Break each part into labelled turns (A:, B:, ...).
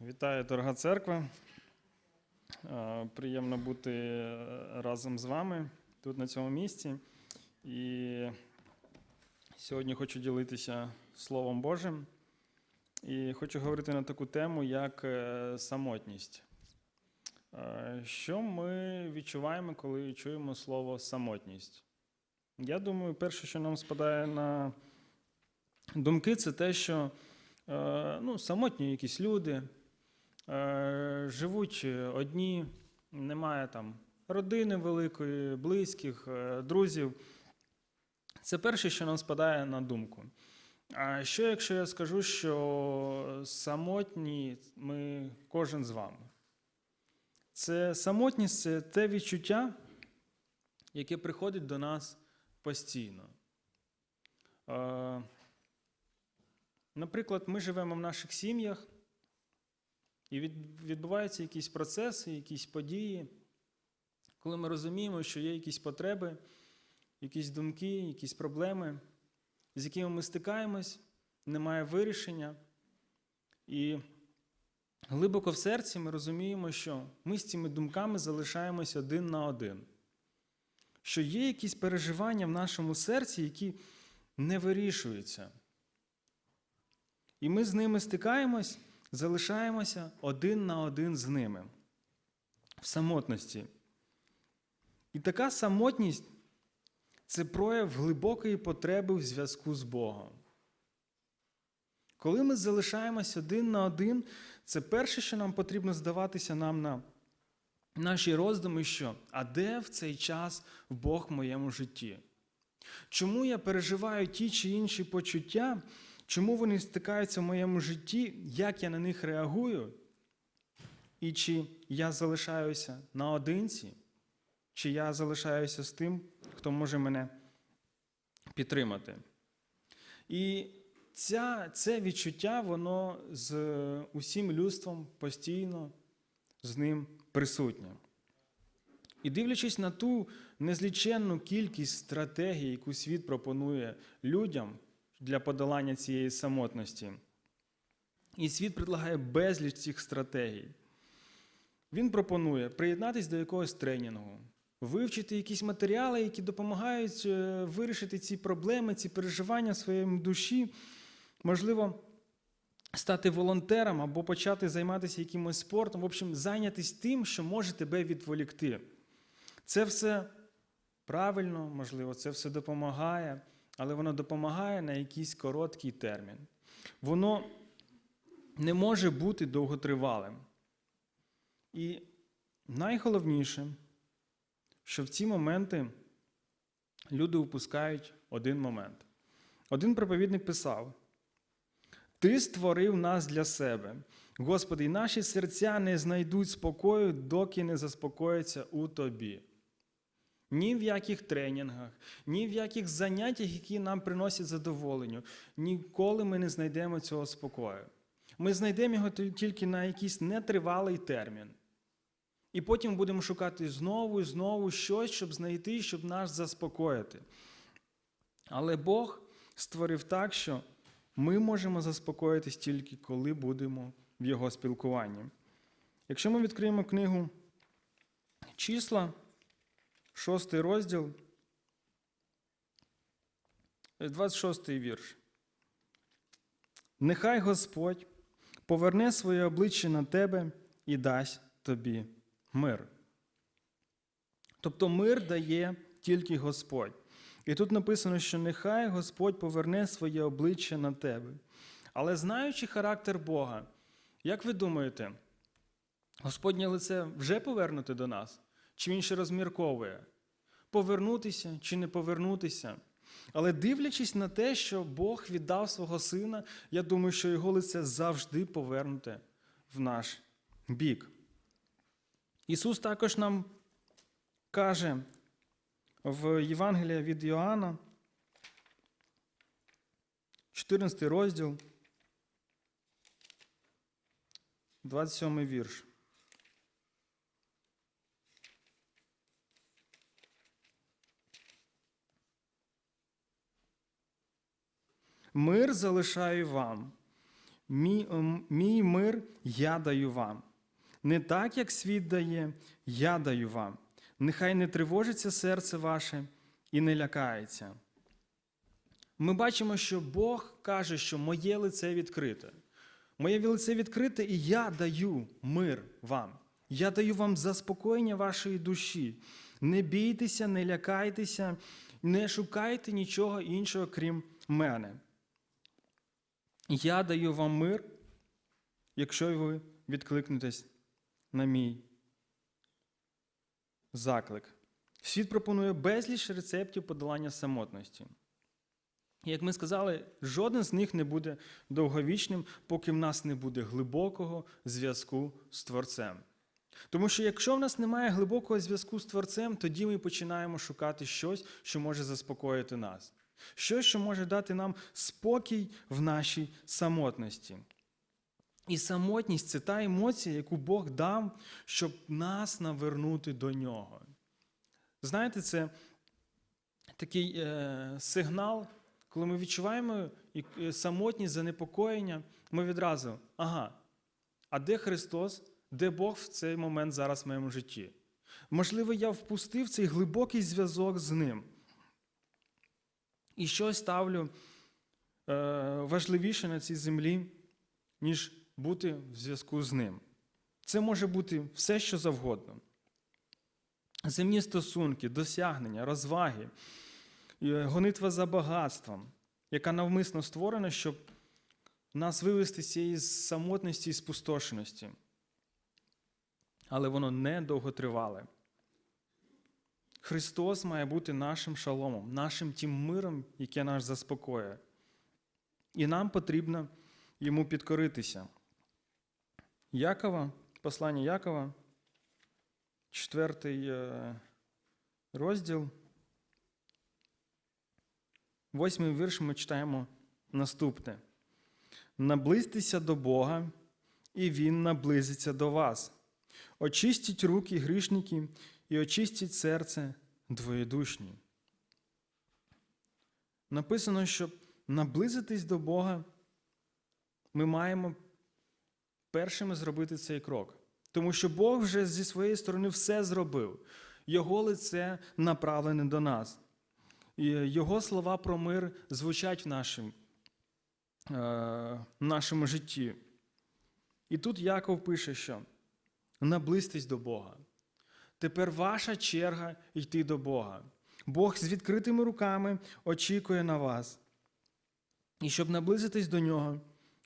A: Вітаю, дорога церква. Е, Приємно бути е, разом з вами тут на цьому місці. І сьогодні хочу ділитися Словом Божим. І хочу говорити на таку тему, як е, самотність. Що ми відчуваємо, коли чуємо слово самотність? Я думаю, перше, що нам спадає на думки, це те, що ну, самотні якісь люди, живуть одні, немає там родини великої, близьких, е, друзів. Це перше, що нам спадає на думку. А що, якщо я скажу, що самотні ми кожен з вами? Це самотність це те відчуття, яке приходить до нас постійно. Е, Наприклад, ми живемо в наших сім'ях, і відбуваються якісь процеси, якісь події, коли ми розуміємо, що є якісь потреби, якісь думки, якісь проблеми, з якими ми стикаємось, немає вирішення. І глибоко в серці ми розуміємо, що ми з цими думками залишаємось один на один. Що є якісь переживання в нашому серці, які не вирішуються. І ми з ними стикаємось, залишаємося один на один з ними в самотності. І така самотність це прояв глибокої потреби в зв'язку з Богом. Коли ми залишаємось один на один, це перше, що нам потрібно здаватися нам на наші роздуми, що а де в цей час Бог в моєму житті? Чому я переживаю ті чи інші почуття, чому вони стикаються в моєму житті, як я на них реагую, і чи я залишаюся наодинці, чи я залишаюся з тим, хто може мене підтримати. І ця, це відчуття, воно з усім людством постійно з ним присутнє. І дивлячись на ту незліченну кількість стратегій, яку світ пропонує людям для подолання цієї самотності, і світ предлагає безліч цих стратегій. Він пропонує приєднатися до якогось тренінгу, вивчити якісь матеріали, які допомагають е, вирішити ці проблеми, ці переживання в своєму душі, можливо, стати волонтером або почати займатися якимось спортом, в общем, зайнятися тим, що може тебе відволікти. Це все правильно, можливо, це все допомагає, але воно допомагає на якийсь короткий термін. Воно не може бути довготривалим. І найголовніше, що в ці моменти люди упускають один момент. Один проповідник писав: Ти створив нас для себе. Господи, і наші серця не знайдуть спокою, доки не заспокояться у Тобі. Ні в яких тренінгах, ні в яких заняттях, які нам приносять задоволення, ніколи ми не знайдемо цього спокою. Ми знайдемо його тільки на якийсь нетривалий термін. І потім будемо шукати знову і знову щось, щоб знайти, щоб нас заспокоїти. Але Бог створив так, що ми можемо заспокоїтись тільки коли будемо в Його спілкуванні. Якщо ми відкриємо книгу числа, шостий розділ, 26 вірш. Нехай Господь поверне своє обличчя на тебе і дасть тобі мир. Тобто мир дає тільки Господь. І тут написано, що нехай Господь поверне своє обличчя на тебе. Але знаючи характер Бога, як ви думаєте, Господнє лице вже повернути до нас? Чи він ще розмірковує? Повернутися чи не повернутися? Але дивлячись на те, що Бог віддав свого сина, я думаю, що його лице завжди повернуте в наш бік. Ісус також нам каже в Євангелії від Йоанна, 14 розділ, 27 вірш. Мир залишаю вам, Мій, ем, мій мир я даю вам. Не так, як світ дає, я даю вам. Нехай не тривожиться серце ваше і не лякається. Ми бачимо, що Бог каже, що моє лице відкрите. Моє лице відкрите, і я даю мир вам. Я даю вам заспокоєння вашої душі. Не бійтеся, не лякайтеся, не шукайте нічого іншого, крім мене. Я даю вам мир, якщо ви відкликнетесь на мій заклик. Світ пропонує безліч рецептів подолання самотності. Як ми сказали, жоден з них не буде довговічним, поки в нас не буде глибокого зв'язку з Творцем. Тому що якщо в нас немає глибокого зв'язку з Творцем, тоді ми починаємо шукати щось, що може заспокоїти нас, щось, що може дати нам спокій в нашій самотності. І самотність це та емоція, яку Бог дав, щоб нас навернути до нього. Знаєте, це такий е, сигнал, коли ми відчуваємо е, самотність, занепокоєння, ми відразу, ага, а де Христос, де Бог в цей момент зараз в моєму житті? Можливо, я впустив цей глибокий зв'язок з ним. І щось ставлю е, важливіше на цій землі, ніж бути в зв'язку з ним. Це може бути все, що завгодно. Земні стосунки, досягнення, розваги, е, гонитва за багатством, яка навмисно створена, щоб нас вивести з цієї самотності і спустошеності. Але воно не довготривале. Христос має бути нашим шаломом, нашим тим миром, яке нас заспокоює. І нам потрібно йому підкоритися. Якова, послання Якова, четвертий е, розділ. Восьмий вірш ми читаємо наступне. Наблизьтеся до Бога, і Він наблизиться до вас. Очистіть руки грішники і очистіть серце двоєдушні. Написано, що наблизитись до Бога ми маємо першими зробити цей крок. Тому що Бог вже зі своєї сторони все зробив. Його лице направлене до нас. І Його слова про мир звучать в нашому, е, нашому житті. І тут Яков пише, що наблизьтесь до Бога. Тепер ваша черга йти до Бога. Бог з відкритими руками очікує на вас. І щоб наблизитись до нього,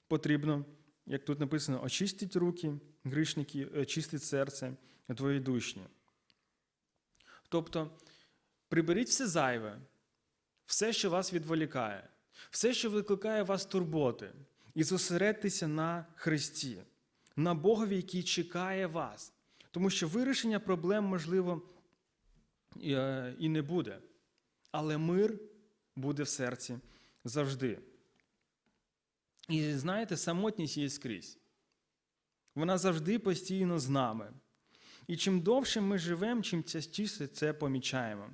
A: потрібно, як тут написано, очистіть руки, грішники, очистить серце двоєдушні. Тобто, приберіть все зайве, все, що вас відволікає, все, що викликає вас турботи, і зосередьтеся на Христі, на Богові, який чекає вас. Тому що вирішення проблем, можливо, і, е, не буде. Але мир буде в серці завжди. І знаєте, самотність є скрізь. Вона завжди постійно з нами. І чим довше ми живемо, чим частіше це помічаємо.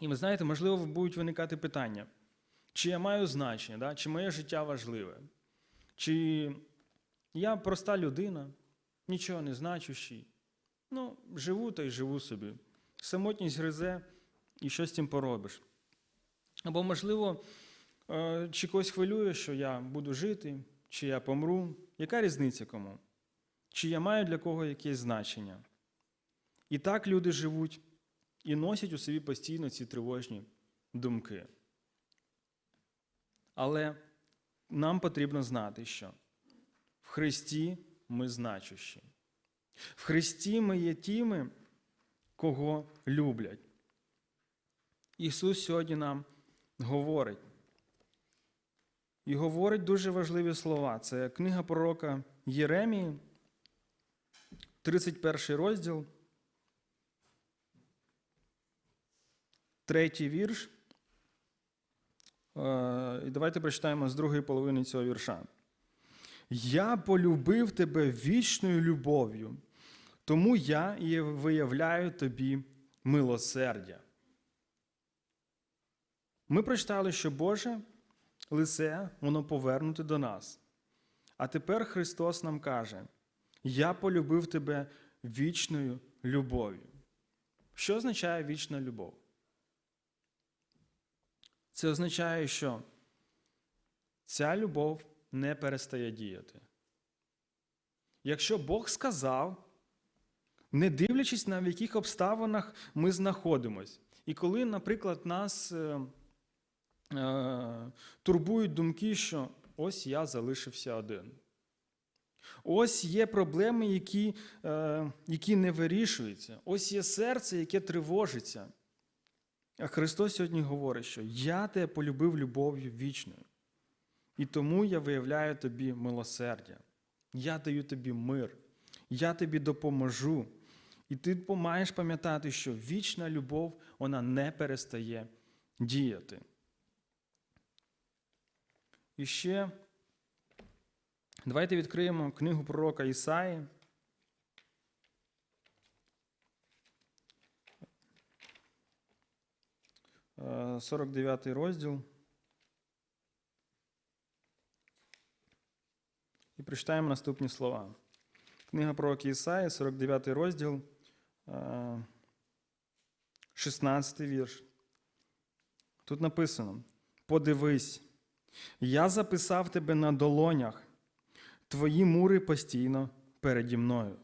A: І ви знаєте, можливо, будуть виникати питання, чи я маю значення, да? чи моє життя важливе, чи я проста людина, нічого не значущий. Ну, живу та й живу собі. Самотність гризе і що з цим поробиш. Або, можливо, е, чи когось хвилює, що я буду жити, чи я помру. Яка різниця кому? Чи я маю для кого якесь значення? І так люди живуть і носять у собі постійно ці тривожні думки. Але нам потрібно знати, що в Христі ми значущі. В Христі ми є тими, кого люблять. Ісус сьогодні нам говорить. І говорить дуже важливі слова. Це книга пророка Єремії, 31 розділ, третій вірш. Е, І давайте прочитаємо з другої половини цього вірша. Я полюбив тебе вічною любов'ю, тому я і виявляю тобі милосердя. Ми прочитали, що Боже лице, воно повернуте до нас. А тепер Христос нам каже: Я полюбив тебе вічною любов'ю. Що означає вічна любов? Це означає, що ця любов не перестає діяти. Якщо Бог сказав, не дивлячись на в яких обставинах ми знаходимось. І коли, наприклад, нас е, е, турбують думки, що ось я залишився один. Ось є проблеми, які, е, які не вирішуються. Ось є серце, яке тривожиться. А Христос сьогодні говорить, що я тебе полюбив любов'ю вічною. І тому я виявляю тобі милосердя. Я даю тобі мир, я тобі допоможу. І ти маєш пам'ятати, що вічна любов вона не перестає діяти. І ще давайте відкриємо книгу пророка Ісаї. Е, 49 розділ. Прочитаємо наступні слова. Книга пророка Ісаї, 49 розділ, е, 16 вірш. Тут написано: Подивись, я записав тебе на долонях, твої мури постійно переді мною.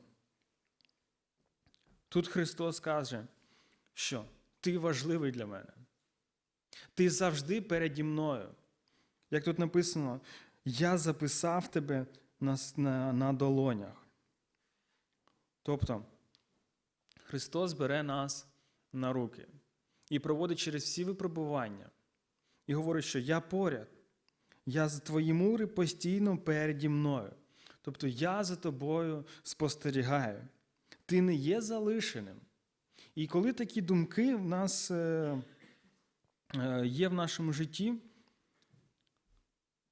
A: Тут Христос каже, що ти важливий для мене. Ти завжди переді мною. Як тут написано, я записав тебе на, на, на долонях. Тобто Христос бере нас на руки і проводить через всі випробування. І говорить, що я поряд, я за твої мури постійно переді мною. Тобто я за тобою спостерігаю. Ти не є залишеним. І коли такі думки в нас е, е, є в нашому житті,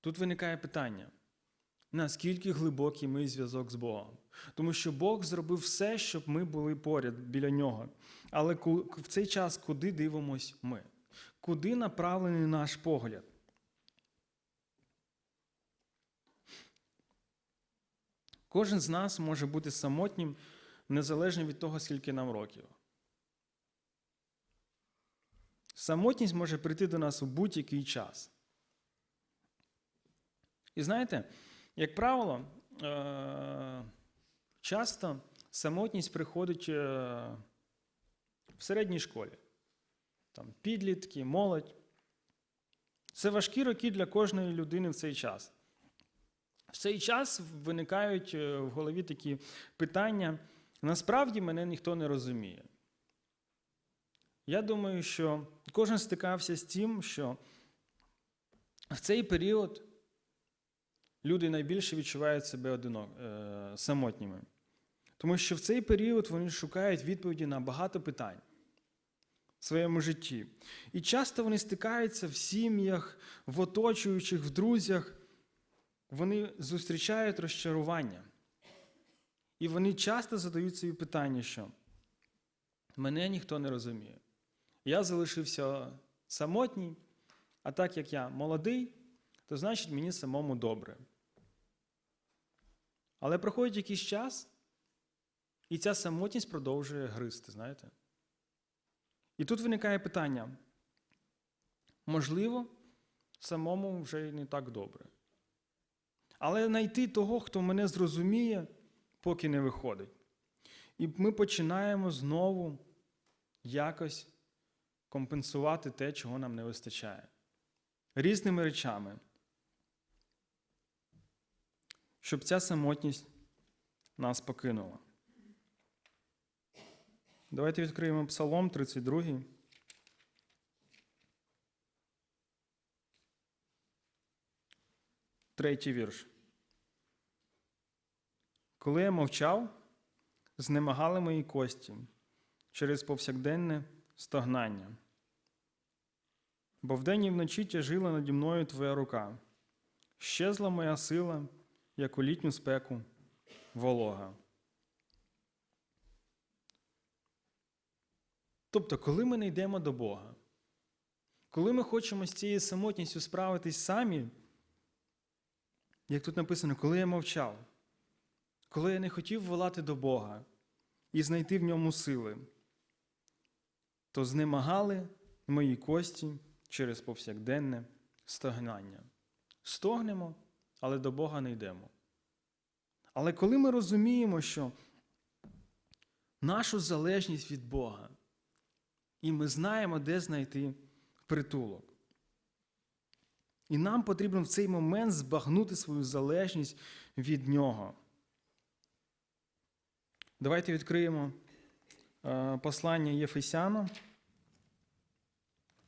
A: тут виникає питання. Наскільки глибокий мій зв'язок з Богом? Тому що Бог зробив все, щоб ми були поряд біля нього. Але в цей час куди дивимось ми? Куди направлений наш погляд? Кожен з нас може бути самотнім незалежно від того, скільки нам років. Самотність може прийти до нас у будь-який час. І знаєте, як правило, е, часто самотність приходить е, в середній школі. Там підлітки, молодь. Це важкі роки для кожної людини в цей час. В цей час виникають е, в голові такі питання. Насправді мене ніхто не розуміє. Я думаю, що кожен стикався з тим, що в цей період люди найбільше відчувають себе одинок, е, самотніми. Тому що в цей період вони шукають відповіді на багато питань в своєму житті. І часто вони стикаються в сім'ях, в оточуючих, в друзях. Вони зустрічають розчарування. І вони часто задають собі питання, що мене ніхто не розуміє. Я залишився самотній, а так як я молодий, то значить мені самому добре. Але проходить якийсь час, і ця самотність продовжує гризти, знаєте? І тут виникає питання: можливо, самому вже не так добре. Але знайти того, хто мене зрозуміє, поки не виходить. І ми починаємо знову якось компенсувати те, чого нам не вистачає. Різними речами, щоб ця самотність нас покинула. Давайте відкриємо Псалом 32. Третій вірш. Коли я мовчав, знемагали мої кості через повсякденне стогнання. Бо вдень і вночі тяжила наді мною твоя рука, щезла моя сила, як у літню спеку волога. Тобто, коли ми не йдемо до Бога, коли ми хочемо з цією самотністю справитись самі, як тут написано, коли я мовчав, коли я не хотів волати до Бога і знайти в ньому сили, то знемагали мої кості через повсякденне стогнання. Стогнемо, але до Бога не йдемо. Але коли ми розуміємо, що нашу залежність від Бога, і ми знаємо, де знайти притулок. І нам потрібно в цей момент збагнути свою залежність від Нього. Давайте відкриємо е, послання Єфесяна,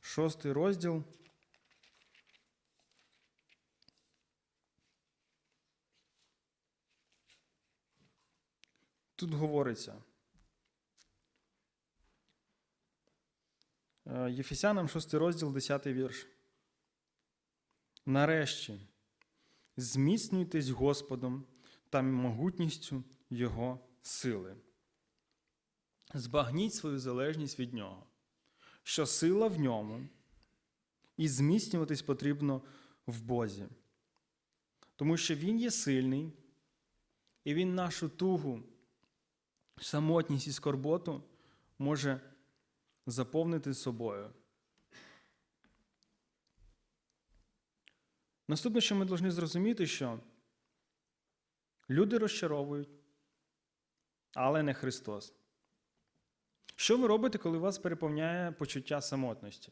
A: шостий розділ. Тут говориться. Е, Єфесянам 6 розділ, 10 вірш. Нарешті зміцнюйтесь Господом та могутністю Його сили. Збагніть свою залежність від Нього, що сила в ньому, і зміцнюватись потрібно в Бозі. Тому що Він є сильний, і Він нашу тугу, самотність і скорботу може заповнити собою. Наступне, що ми повинні зрозуміти, що люди розчаровують, але не Христос. Що ви робите, коли вас переповняє почуття самотності?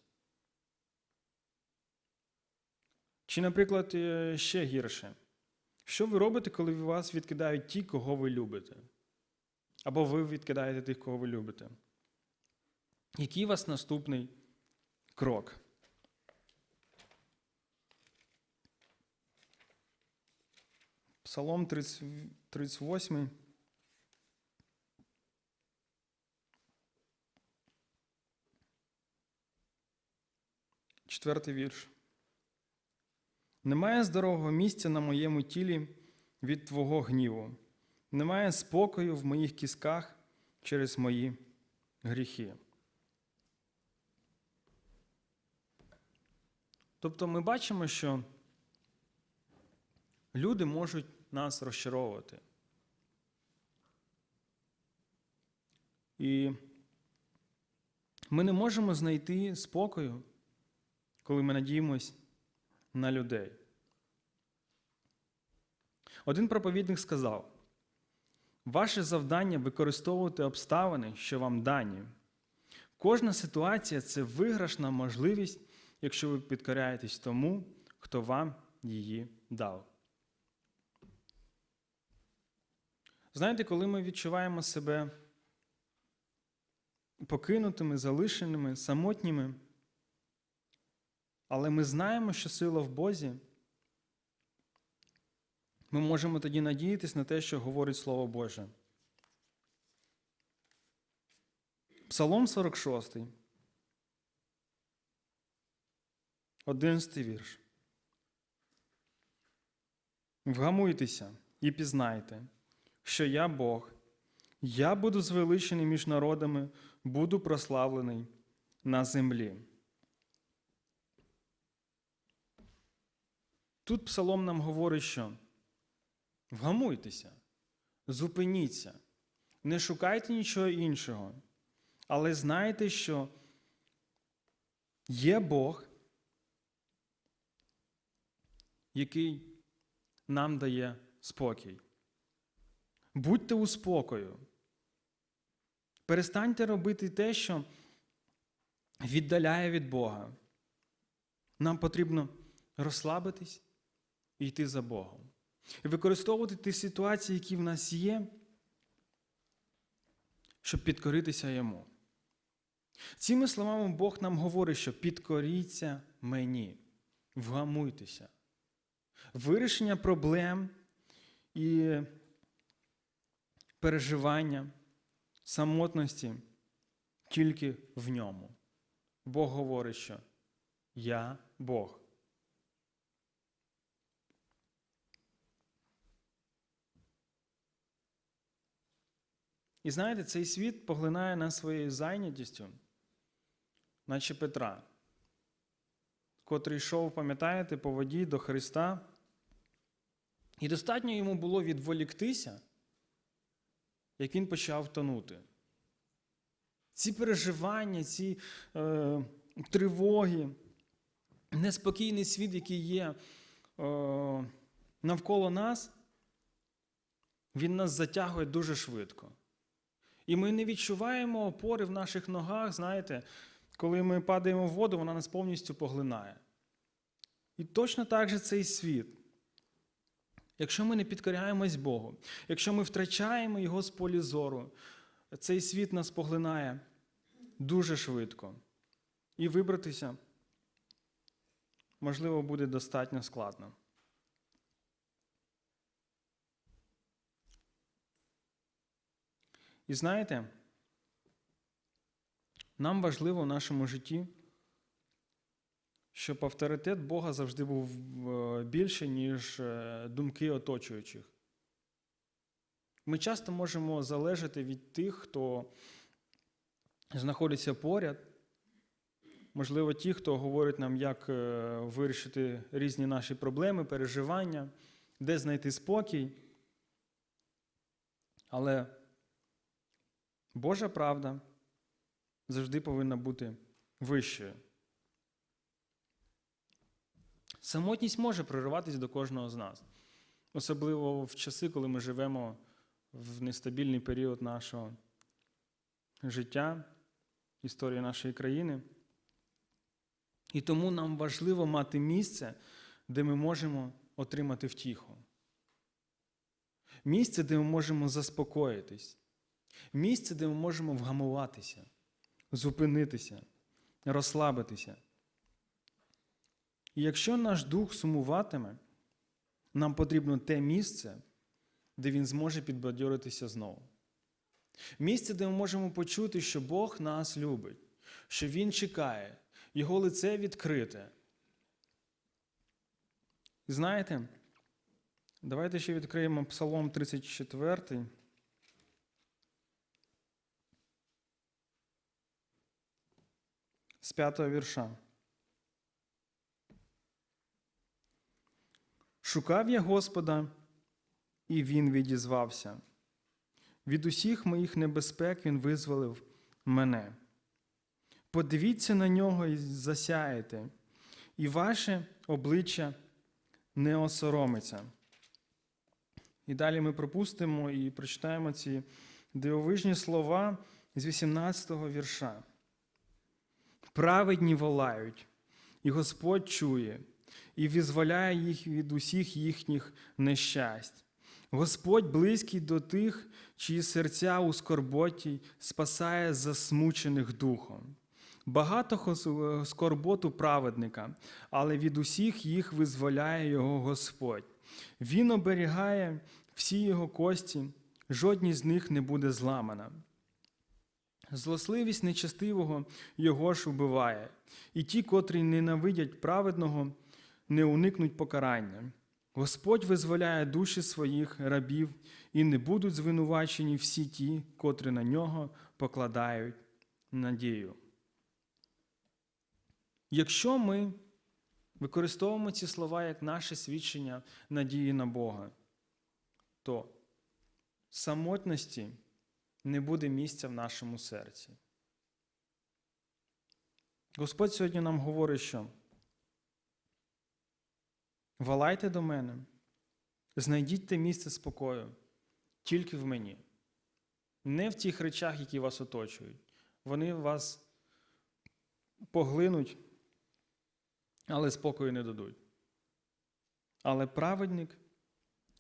A: Чи, наприклад, е, ще гірше? Що ви робите, коли вас відкидають ті, кого ви любите? Або ви відкидаєте тих, кого ви любите? Який у вас наступний крок? Псалом 30, 38. Четвертий вірш. Немає здорового місця на моєму тілі від Твого гніву. Немає спокою в моїх кісках через мої гріхи. Тобто ми бачимо, що люди можуть нас розчаровувати. І ми не можемо знайти спокою, коли ми надіємось на людей. Один проповідник сказав: ваше завдання використовувати обставини, що вам дані. Кожна ситуація це виграшна можливість, якщо ви підкоряєтесь тому, хто вам її дав. Знаєте, коли ми відчуваємо себе покинутими, залишеними, самотніми, але ми знаємо, що сила в Бозі, ми можемо тоді надіятися на те, що говорить Слово Боже. Псалом 46. 11 вірш. Вгамуйтеся і пізнайте, що я Бог, я буду звеличений між народами, буду прославлений на землі. Тут псалом нам говорить, що вгамуйтеся, зупиніться, не шукайте нічого іншого, але знайте, що є Бог, який нам дає спокій. Будьте у спокою. Перестаньте робити те, що віддаляє від Бога. Нам потрібно розслабитись і йти за Богом. І використовувати ті ситуації, які в нас є, щоб підкоритися Йому. Цими словами Бог нам говорить, що підкоріться мені, вгамуйтеся. Вирішення проблем і переживання, самотності тільки в ньому. Бог говорить, що я Бог. І знаєте, цей світ поглинає нас своєю зайнятістю, наче Петра, котрий йшов, пам'ятаєте, по воді до Христа І достатньо йому було відволіктися, як він почав тонути. Ці переживання, ці е, тривоги, неспокійний світ, який є е, навколо нас, він нас затягує дуже швидко. І ми не відчуваємо опори в наших ногах, знаєте, коли ми падаємо в воду, вона нас повністю поглинає. І точно так же цей світ. Якщо ми не підкоряємось Богу, якщо ми втрачаємо Його з полі зору, цей світ нас поглинає дуже швидко. І вибратися, можливо, буде достатньо складно. І знаєте, нам важливо в нашому житті, щоб авторитет Бога завжди був е, більше, ніж е, думки оточуючих. Ми часто можемо залежати від тих, хто знаходиться поряд, можливо, ті, хто говорить нам, як е, вирішити різні наші проблеми, переживання, де знайти спокій. Але Божа правда завжди повинна бути вищою. Самотність може прориватись до кожного з нас, особливо в часи, коли ми живемо в нестабільний період нашого життя, історії нашої країни. І тому нам важливо мати місце, де ми можемо отримати втіху. Місце, де ми можемо заспокоїтись. Місце, де ми можемо вгамуватися, зупинитися, розслабитися. І якщо наш дух сумуватиме, нам потрібно те місце, де він зможе підбадьоритися знову. Місце, де ми можемо почути, що Бог нас любить, що Він чекає, Його лице відкрите. Знаєте, давайте ще відкриємо Псалом 34. З п'ятого вірша. Шукав я Господа, і Він відізвався. Від усіх моїх небезпек Він визволив мене. Подивіться на нього і засяєте, і ваше обличчя не осоромиться. І далі ми пропустимо і прочитаємо ці дивовижні слова з 18-го вірша. Праведні волають, і Господь чує, і визволяє їх від усіх їхніх нещасть. Господь близький до тих, чиї серця у скорботі спасає засмучених духом. Багато скорботу праведника, але від усіх їх визволяє його Господь. Він оберігає всі його кості, жодній з них не буде зламана. Злосливість нечестивого його ж убиває, і ті, котрі ненавидять праведного, не уникнуть покарання. Господь визволяє душі своїх рабів, і не будуть звинувачені всі ті, котрі на нього покладають надію. Якщо ми використовуємо ці слова як наше свідчення надії на Бога, то самотності не буде місця в нашому серці. Господь сьогодні нам говорить, що валайте до мене, знайдіть те місце спокою тільки в мені, не в тих речах, які вас оточують. Вони вас поглинуть, але спокою не дадуть. Але праведник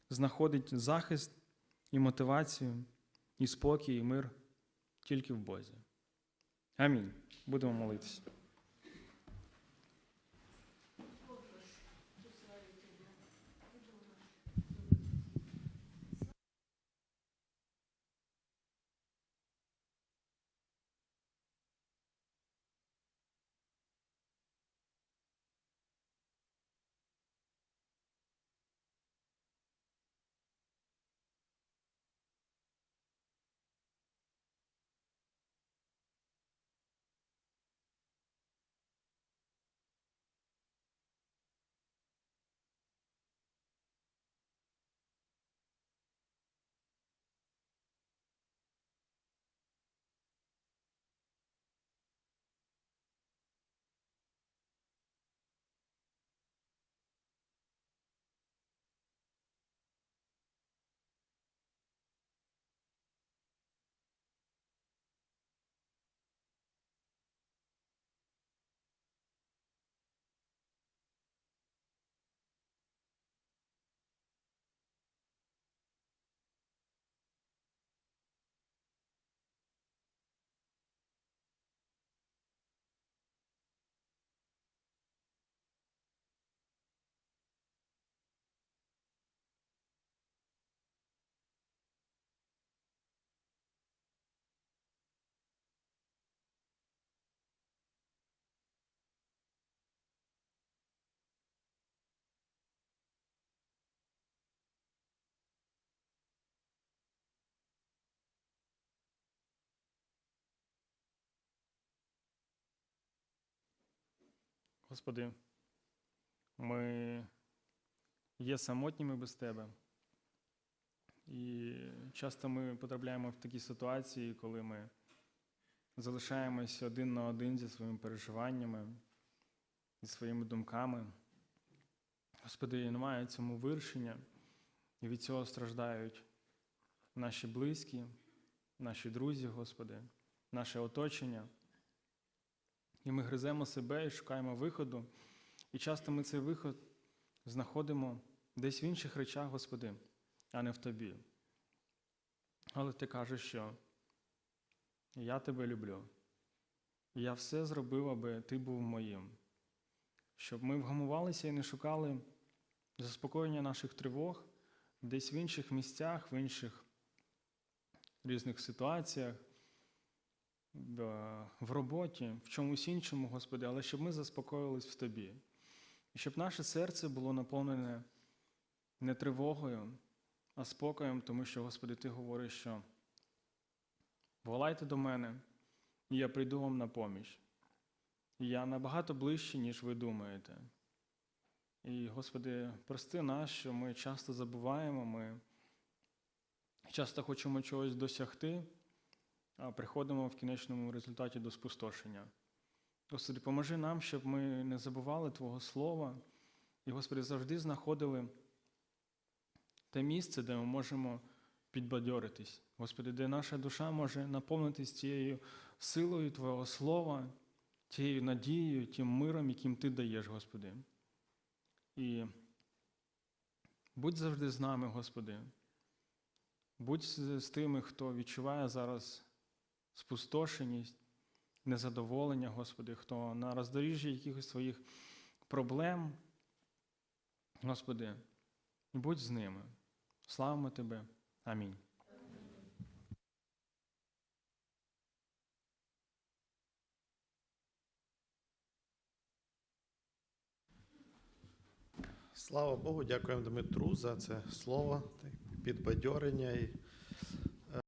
A: знаходить захист і мотивацію і спокій, і мир тільки в Бозі. Амінь. Будемо молитися. Господи, ми є самотніми без Тебе. І часто ми потрапляємо в такі ситуації, коли ми залишаємось один на один зі своїми переживаннями, зі своїми думками. Господи, немає цьому вирішення, і від цього страждають наші близькі, наші друзі, Господи, наше оточення. І ми гриземо себе і шукаємо виходу. І часто ми цей виход знаходимо десь в інших речах, Господи, а не в Тобі. Але Ти кажеш, що я тебе люблю. Я все зробив, аби ти був моїм. Щоб ми вгамувалися і не шукали заспокоєння наших тривог десь в інших місцях, в інших різних ситуаціях, в- роботі, в чомусь іншому, Господи, але щоб ми заспокоїлись в Тобі. І щоб наше серце було наповнене не тривогою, а спокоєм, тому що, Господи, Ти говориш, що волайте до мене, і я прийду вам на поміч. Я набагато ближче, ніж ви думаєте. І, Господи, прости нас, що ми часто забуваємо, ми часто хочемо чогось досягти, приходимо в кінечному результаті до спустошення. Господи, поможи нам, щоб ми не забували Твого Слова, і, Господи, завжди знаходили те місце, де ми можемо підбадьоритись. Господи, де наша душа може наповнитись цією силою Твого Слова, тією надією, тим миром, яким Ти даєш, Господи. І будь завжди з нами, Господи. Будь з тими, хто відчуває зараз спустошеність, незадоволення, Господи, хто на роздоріжжі якихось своїх проблем. Господи, будь з ними. Славимо Тебе. Амінь.
B: Слава Богу, дякуємо Дмитру за це слово, підбадьорення і